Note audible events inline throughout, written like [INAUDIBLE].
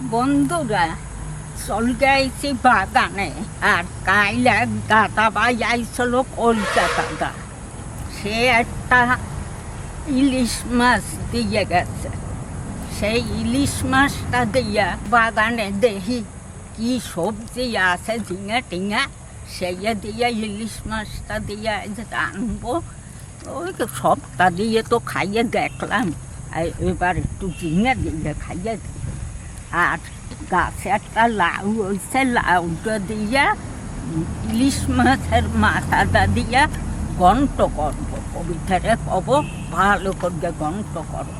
বন্ধুরা বাগানে আর কাইল আইছিল কলকাতা সে একটা ইলিশ মাছ দিয়ে গেছে। সেই ইলিশ মাছটা দিয়া বাগানে দেখি কি সবজি আছে, ঝিঙা টিঙা। সেই দিয়ে ইলিশ মাছটা দিয়ে আজ আনব ওই সবটা দিয়ে তো খাইয়ে দেখলাম। এবার একটু ঝিঙে দিয়ে খাইয়ে দিই। আর গাছে একটা লাউ হয়েছে লাউটা দিয়া ইলিশ মাছের মাথাটা দিয়া গন্ট করব কবিতারে কব ভালো করে গন্ট করো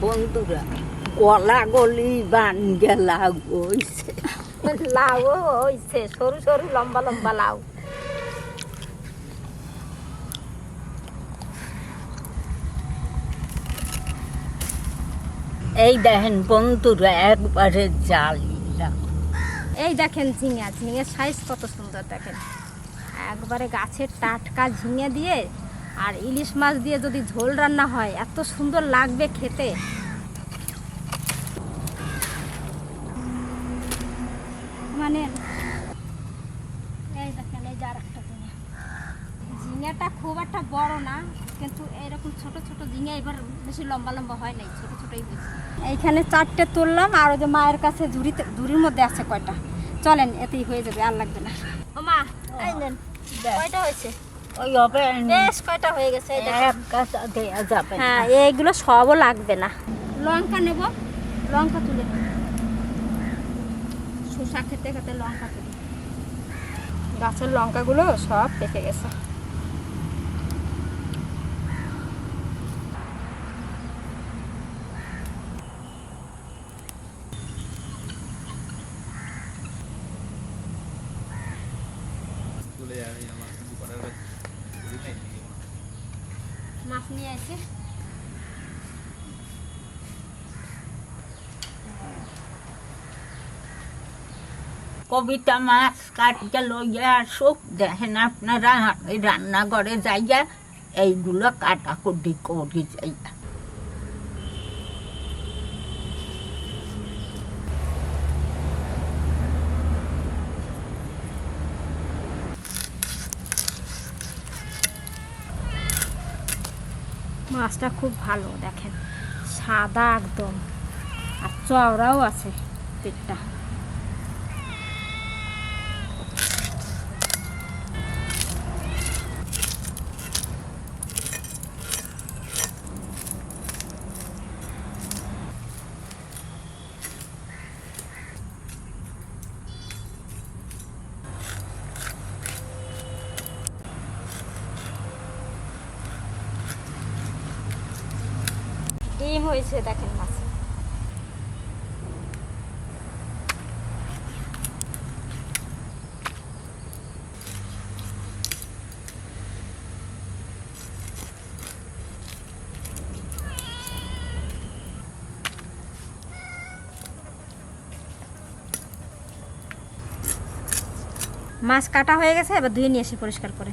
বন্ধুরা, গলা গলি বান গেলা হইছে লাউ হইছে সরু সরু, লম্বা লম্বা লাউ। এই দেখেন বন্ধুরা, একবারে জাল। এই দেখেন ঝিঙা, ঝিঙের সাইজ কত সুন্দর দেখেন। একবারে গাছের টাটকা ঝিঙে দিয়ে আর ইলিশ মাছ দিয়ে যদি ঝোল রান্না হয়, এত সুন্দর লাগবে খেতে। মানে এই দেখেন, এই যে আরেকটা ঝিঙে। ঝিঙেটা খুব একটা বড় না কিন্তু এরকম ছোট ছোট ঝিঙে এবার বেশি লম্বা লম্বা হয় নাই ছোট ছোটই হয়েছে এইখানে চারটে তুললাম আর ওই যে মায়ের কাছে ঝুড়িতে ঝুড়ির মধ্যে আছে কয়টা? চলেন এতেই হয়ে যাবে আর লাগবে না। ও মা এই নেন কয়টা হয়েছে? ওই হবে বেশ কয়টা হয়ে গেছে। হ্যাঁ এইগুলো সবও লাগবে না। লঙ্কা নেব লঙ্কা তুলে নেব। শসা খেতে খেতে লঙ্কা তুলি গাছের লঙ্কাগুলো সব পেকে গেছে চলে যাবে আমার শুধু করার মাছ নিয়ে কবিতা মাছ কাটিয়া লইয়া আসুক, দেখেন আপনারা রান্না রান্নাঘরে যাইয়া এইগুলো কাটাকুটি করি যাইয়া। মাছটা খুব ভালো দেখেন। সাদা একদম। আর চওড়াও আছে পেটটা। ডিম হয়েছে দেখেন মাছ। মাছ কাটা হয়ে গেছে এবার ধুয়ে নিয়ে এসে পরিষ্কার করে।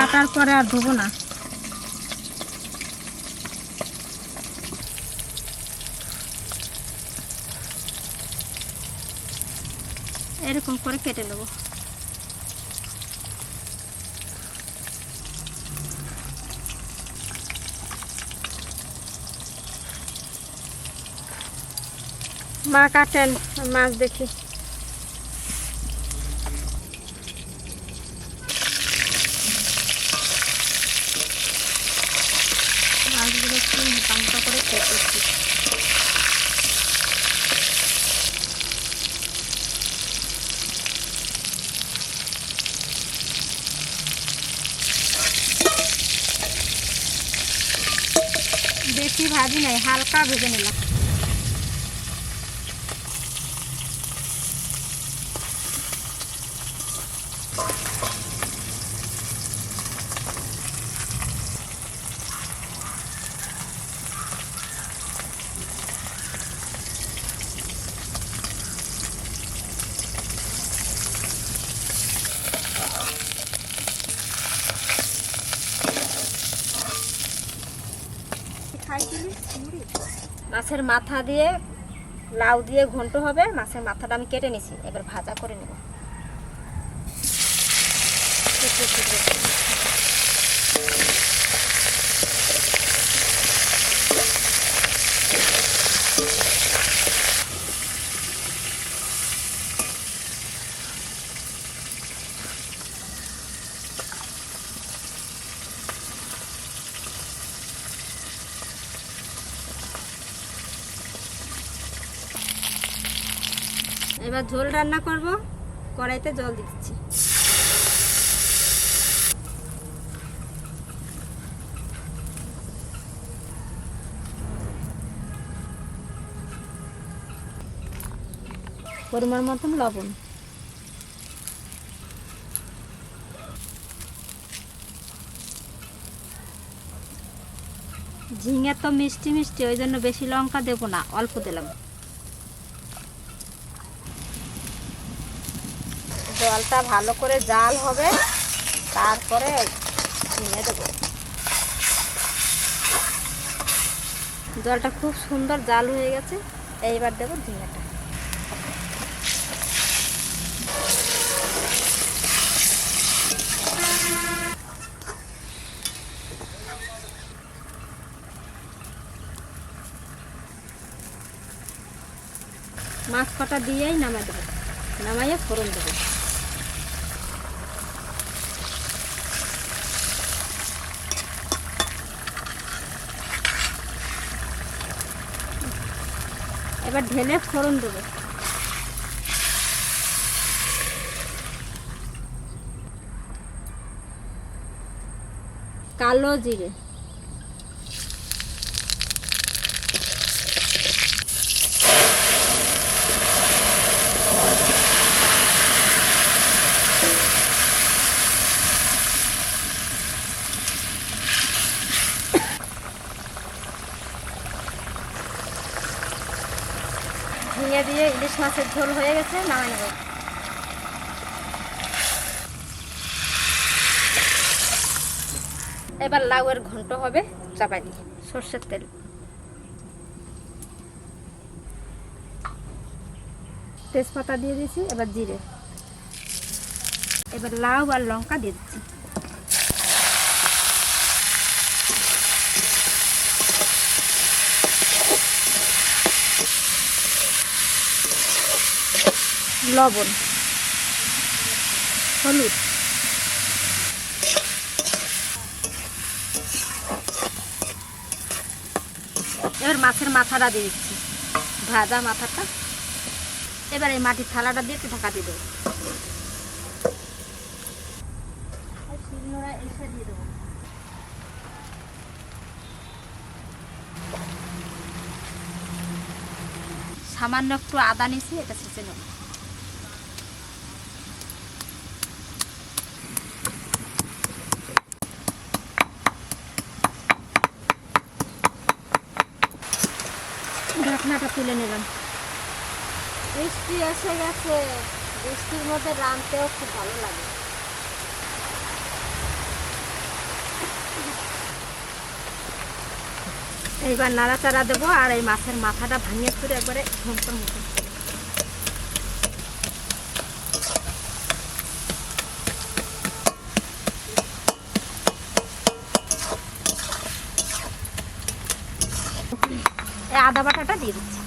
কাটার পরে আর ধোবো না। এরকম করে কেটে নেব। মা কাটেন মাছ দেখি মাছগুলো একটু মোটা করে কেটেছি বেশি ভাজি নাই হালকা ভেজে নিলাম। মাছের মাথা দিয়ে, লাউ দিয়ে ঘন্ট হবে, মাছের মাথাটা আমি কেটে নিছি, এবার ভাজা করে নেব। এবার ঝোল রান্না করব, কড়াইতে জল দিচ্ছি। পরিমাণ মতন লবণ। ঝিঙে তো মিষ্টি মিষ্টি, ওই জন্য বেশি লঙ্কা দেবো না, অল্প দিলাম। জলটা ভালো করে জাল হবে, তারপরে ঝিঙে দেবো। জলটা খুব সুন্দর জাল হয়ে গেছে, এইবার দেবো ঝিঙেটা মাছ কটা দিয়েই নামাই দেবো, নামাইয়ে ফোড়ন দেবো। এবার ঢেলে ফোড়ন দেবে। কালো জিরে ঝিঙে দিয়ে ইলিশ মাছের ঝোল হয়ে গেছে, নামাই নেব। এবার লাউয়ের ঘন্ট হবে চাপাই দিই সর্ষের তেল। তেজপাতা দিয়ে দিয়েছি, এবার জিরে। এবার লাউ আর লঙ্কা দিয়ে দিচ্ছি। লবণ। হলুদ। এবার মাছের মাথাটা দিয়ে দিচ্ছি। ভাজা মাথাটা। এবার এই মাটির থালাটা দিয়ে একটু ঢাকা দিয়ে দেবো। এসে সামান্য একটু আদা নিছি এটা ছেঁচে নেব। ঢাকনাটা তুলে নিলাম। বৃষ্টি এসে গেছে। বৃষ্টির মধ্যে রানতেও খুব ভালো লাগে। এইবার নাড়াচাড়া দেবো আর এই মাছের মাথাটা ভাঙিয়ে করে একবারে ঝুমকর মতো আদা বাটাটা দিয়ে দিচ্ছি।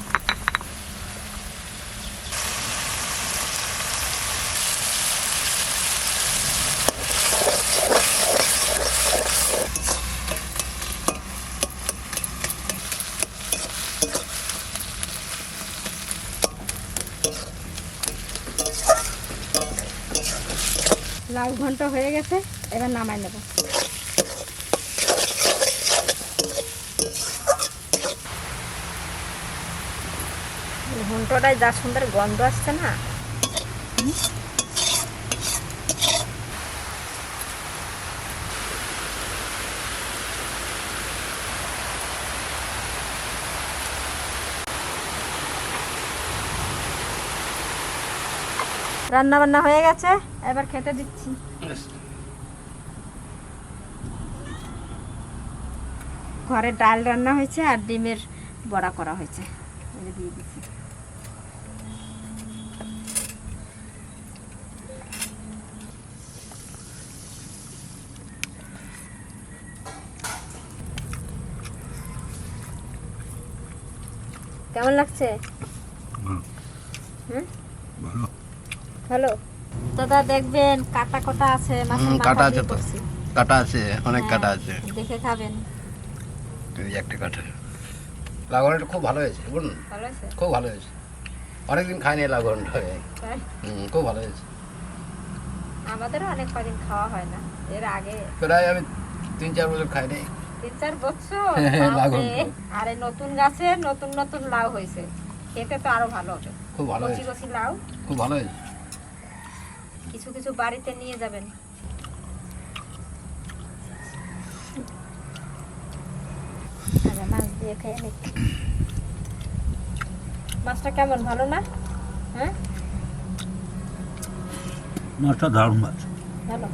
লাউ ঘন্ট হয়ে গেছে এবার নামাই নেব। ঘন্টটায় যা সুন্দর গন্ধ আসছে না? রান্না বান্না হয়ে গেছে, এবার খেতে দিচ্ছি। ঘরে ডাল রান্না হয়েছে আর ডিমের বড়া করা হয়েছে। দিয়ে দিচ্ছি। কেমন লাগছে? হুম? ভালো। দাদা দেখবেন কাটা কটা আছে মাছের কাটা আছে তো। কাটা আছে অনেক হ্যাঁ, কাটা আছে। দেখে খাবেন। এই একটা কাটা লাগানোটা খুব ভালো হয়েছে বুঝুন ভালো আছে খুব ভালো হয়েছে। অনেকদিন খাইনি লাগানোটা? হুম খুব ভালো হয়েছে। আমাদেরও অনেক কদিন খাওয়া হয় না। এর আগে প্রায় আমি তিন চার বছর খাইনি তিন চার বছর হ্যাঁ। বাপরে। আর নতুন গাছে নতুন নতুন লাউ হয়েছে। খেতে তো আরও ভালো হবে। খুব ভালো কচি কচি লাউ। খুব ভালো কিছু কিছু বাড়িতে নিয়ে যাবেন। আচ্ছা, মাছ দিয়ে খেয়ে নিই। মাছটা কেমন ভালো না? হ্যাঁ? মাছটা দারুণ মাছ। ভালো।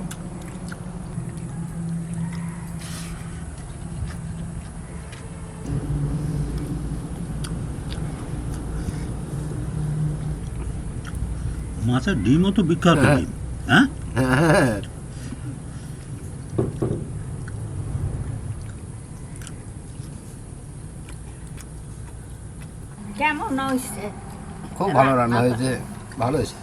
মাছের ডিমও তো বিখ্যাত হ্যাঁ। ডিম হ্যাঁ? হ্যাঁ। কেমন হয়েছে? খুব ভালো রান্না হয়েছে ভালো হয়েছে।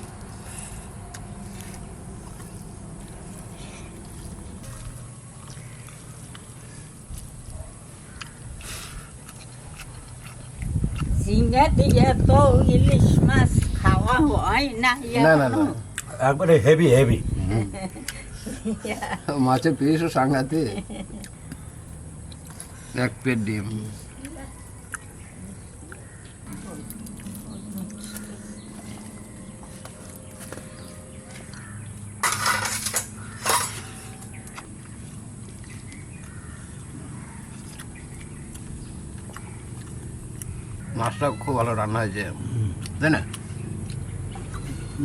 ঝিঙে দিয়ে তো ইলিশ মাছ। না না না। না একবারে হেভি হেভি [LAUGHS] মাছের পিসও সাংঘাতে এক পেট ডিম। মাছটা খুব ভালো রান্না হয়েছে। তাই না?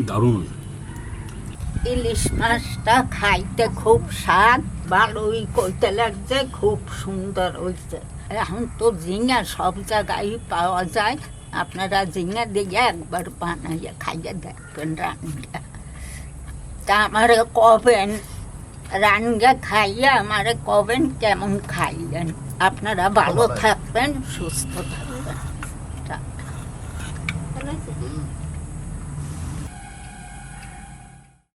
দারুণ ইলিশ মাছটা খাইতে খুব স্বাদ ভালোই কইতে লাগছে খুব সুন্দর হয়েছে। এখন তো ঝিঙা সব জায়গায় পাওয়া যায়। আপনারা ঝিঙা দিয়ে একবার বানাইয়া খাইয়ে দেখবেন রান্না তা আমারে কবেন? রান্না খাইয়ে আমারে কবেন? কেমন খাইলেন? আপনারা ভালো ভালো। থাকবেন সুস্থ থাকবেন।